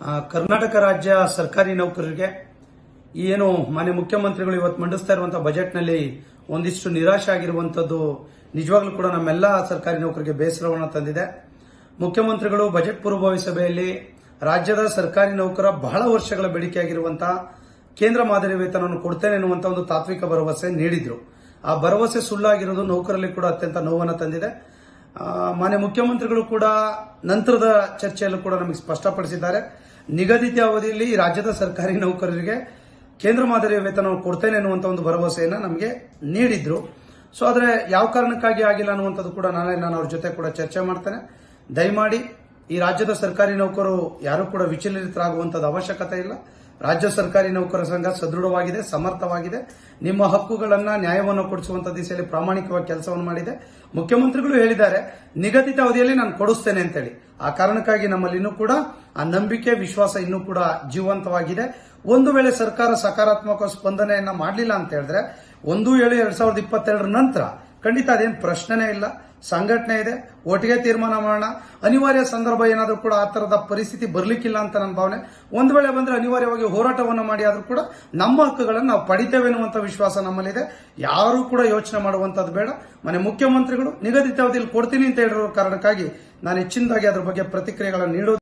ಕರ್ನಾಟಕ ರಾಜ್ಯ ಸರ್ಕಾರಿ ನೌಕರರಿಗೆ ಏನು ಮಾನ್ಯ ಮುಖ್ಯಮಂತ್ರಿಗಳು ಇವತ್ತು ಮಂಡಿಸ್ತಾ ಇರುವಂತಹ ಬಜೆಟ್ನಲ್ಲಿ ಒಂದಿಷ್ಟು ನಿರಾಶೆ ಆಗಿರುವಂತದ್ದು ನಿಜವಾಗ್ಲೂ ಕೂಡ ನಮ್ಮೆಲ್ಲ ಸರ್ಕಾರಿ ನೌಕರಿಗೆ ಬೇಸರವನ್ನು ತಂದಿದೆ. ಮುಖ್ಯಮಂತ್ರಿಗಳು ಬಜೆಟ್ ಪೂರ್ವಭಾವಿ ಸಭೆಯಲ್ಲಿ ರಾಜ್ಯದ ಸರ್ಕಾರಿ ನೌಕರ ಬಹಳ ವರ್ಷಗಳ ಬೇಡಿಕೆಯಾಗಿರುವಂತಹ ಕೇಂದ್ರ ಮಾದರಿ ವೇತನವನ್ನು ಕೊಡ್ತೇನೆ ಎನ್ನುವಂತ ಒಂದು ತಾತ್ವಿಕ ಭರವಸೆ ನೀಡಿದ್ರು. ಆ ಭರವಸೆ ಸುಳ್ಳಾಗಿರೋದು ನೌಕರಲ್ಲಿ ಕೂಡ ಅತ್ಯಂತ ನೋವನ್ನು ತಂದಿದೆ. ಮಾನ್ಯ ಮುಖ್ಯಮಂತ್ರಿಗಳು ಕೂಡ ನಂತರದ ಚರ್ಚೆಯಲ್ಲೂ ಕೂಡ ನಮಗೆ ಸ್ಪಷ್ಟಪಡಿಸಿದ್ದಾರೆ. ನಿಗದಿತ ಅವಧಿಯಲ್ಲಿ ರಾಜ್ಯದ ಸರ್ಕಾರಿ ನೌಕರರಿಗೆ ಕೇಂದ್ರ ಮಾದರಿಯ ವೇತನ ಕೊಡ್ತೇನೆ ಅನ್ನುವಂತ ಒಂದು ಭರವಸೆಯನ್ನು ನಮಗೆ ನೀಡಿದ್ರು. ಸೊ ಆದರೆ ಯಾವ ಕಾರಣಕ್ಕಾಗಿ ಆಗಿಲ್ಲ ಅನ್ನುವಂಥದ್ದು ಕೂಡ ನಾನೇ ನಾನು ಅವ್ರ ಜೊತೆ ಕೂಡ ಚರ್ಚೆ ಮಾಡ್ತೇನೆ. ದಯಮಾಡಿ ಈ ರಾಜ್ಯದ ಸರ್ಕಾರಿ ನೌಕರರು ಯಾರು ಕೂಡ ವಿಚಲಿತರಾಗುವಂತದ್ದು ಅವಶ್ಯಕತೆ ಇಲ್ಲ. ರಾಜ್ಯ ಸರ್ಕಾರಿ ನೌಕರ ಸಂಘ ಸದೃಢವಾಗಿದೆ, ಸಮರ್ಥವಾಗಿದೆ. ನಿಮ್ಮ ಹಕ್ಕುಗಳನ್ನು, ನ್ಯಾಯವನ್ನು ಕೊಡಿಸುವಂತ ದಿಸೆಯಲ್ಲಿ ಪ್ರಾಮಾಣಿಕವಾಗಿ ಕೆಲಸವನ್ನು ಮಾಡಿದೆ. ಮುಖ್ಯಮಂತ್ರಿಗಳು ಹೇಳಿದ್ದಾರೆ, ನಿಗದಿತ ಅವಧಿಯಲ್ಲಿ ನಾನು ಕೊಡಿಸ್ತೇನೆ ಅಂತೇಳಿ. ಆ ಕಾರಣಕ್ಕಾಗಿ ನಮ್ಮಲ್ಲಿ ಇನ್ನೂ ಕೂಡ ಆ ನಂಬಿಕೆ, ವಿಶ್ವಾಸ ಇನ್ನೂ ಕೂಡ ಜೀವಂತವಾಗಿದೆ. ಒಂದು ವೇಳೆ ಸರ್ಕಾರ ಸಕಾರಾತ್ಮಕ ಸ್ಪಂದನೆಯನ್ನ ಮಾಡಲಿಲ್ಲ ಅಂತ ಹೇಳಿದ್ರೆ, ಒಂದು ಏಳು ಎರಡ್ ಸಾವಿರದ ಇಪ್ಪತ್ತೆರಡರ ನಂತರ ಖಂಡಿತ ಅದೇನು ಪ್ರಶ್ನೆನೇ ಇಲ್ಲ. ಸಂಘಟನೆ ಇದೆ. ಒಟ್ಟಿಗೆ ತೀರ್ಮಾನ ಮಾಡೋಣ. ಅನಿವಾರ್ಯ ಸಂದರ್ಭ ಏನಾದರೂ ಕೂಡ ಆ ಥರದ ಪರಿಸ್ಥಿತಿ ಬರಲಿಕ್ಕಿಲ್ಲ ಅಂತ ನನ್ನ ಭಾವನೆ. ಒಂದು ವೇಳೆ ಬಂದರೆ ಅನಿವಾರ್ಯವಾಗಿ ಹೋರಾಟವನ್ನು ಮಾಡಿ ಆದರೂ ಕೂಡ ನಮ್ಮ ಹಕ್ಕುಗಳನ್ನು ನಾವು ಪಡಿತೇವೆ ಎನ್ನುವಂಥ ವಿಶ್ವಾಸ ನಮ್ಮಲ್ಲಿದೆ. ಯಾರೂ ಕೂಡ ಯೋಚನೆ ಮಾಡುವಂಥದ್ದು ಬೇಡ. ಮನೆ ಮುಖ್ಯಮಂತ್ರಿಗಳು ನಿಗದಿತ ಅವಧಿಯಲ್ಲಿ ಕೊಡ್ತೀನಿ ಅಂತ ಹೇಳಿರೋ ಕಾರಣಕ್ಕಾಗಿ ನಾನು ಹೆಚ್ಚಿನದಾಗಿ ಅದ್ರ ಬಗ್ಗೆ ಪ್ರತಿಕ್ರಿಯೆಗಳನ್ನು ನೀಡೋದು